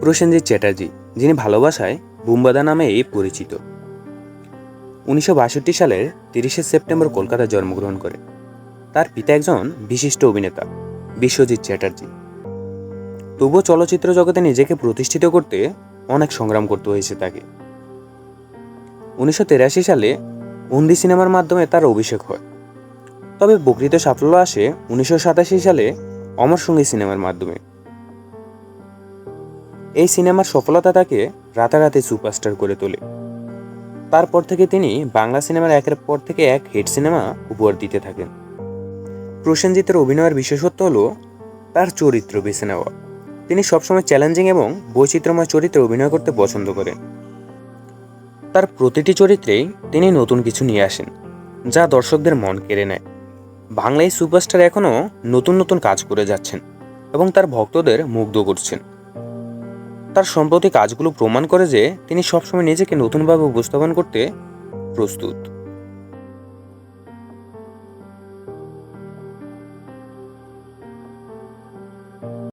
প্রসেনজিৎ চ্যাটার্জি, যিনি ভালোবাসায় বুম্বাদা নামেই পরিচিত। উনিশশো বাষট্টি সালের তিরিশে সেপ্টেম্বর কলকাতায় জন্মগ্রহণ করেন। তার পিতা একজন বিশিষ্ট অভিনেতা, বিশ্বজিৎ চ্যাটার্জি। তবুও চলচ্চিত্র জগতে নিজেকে প্রতিষ্ঠিত করতে অনেক সংগ্রাম করতে হয়েছে তাকে। উনিশশো সালে বন্দি সিনেমার মাধ্যমে তার অভিষেক হয়। তবে প্রকৃত সাফল্য আসে উনিশশো সাতাশি সালে অমর সঙ্গী সিনেমার মাধ্যমে। এই সিনেমার সফলতা তাকে রাতারাতি সুপারস্টার করে তোলে। তারপর থেকে তিনি বাংলা সিনেমার একের পর থেকে এক হিট সিনেমা উপহার দিতে থাকেন। প্রসেনজিতের অভিনয়ের বিশেষত্ব হলো তার চরিত্র বেছে নেওয়া। তিনি সবসময় চ্যালেঞ্জিং এবং বৈচিত্র্যময় চরিত্রে অভিনয় করতে পছন্দ করেন। তার প্রতিটি চরিত্রেই তিনি নতুন কিছু নিয়ে আসেন, যা দর্শকদের মন কেড়ে নেয়। বাংলায় সুপারস্টার এখনও নতুন নতুন কাজ করে যাচ্ছেন এবং তার ভক্তদের মুগ্ধ করছেন। তার সম্প্রতি কাজগুলো প্রমাণ করে যে তিনি সবসময় নিজেকে নতুনভাবে উপস্থাপন করতে প্রস্তুত।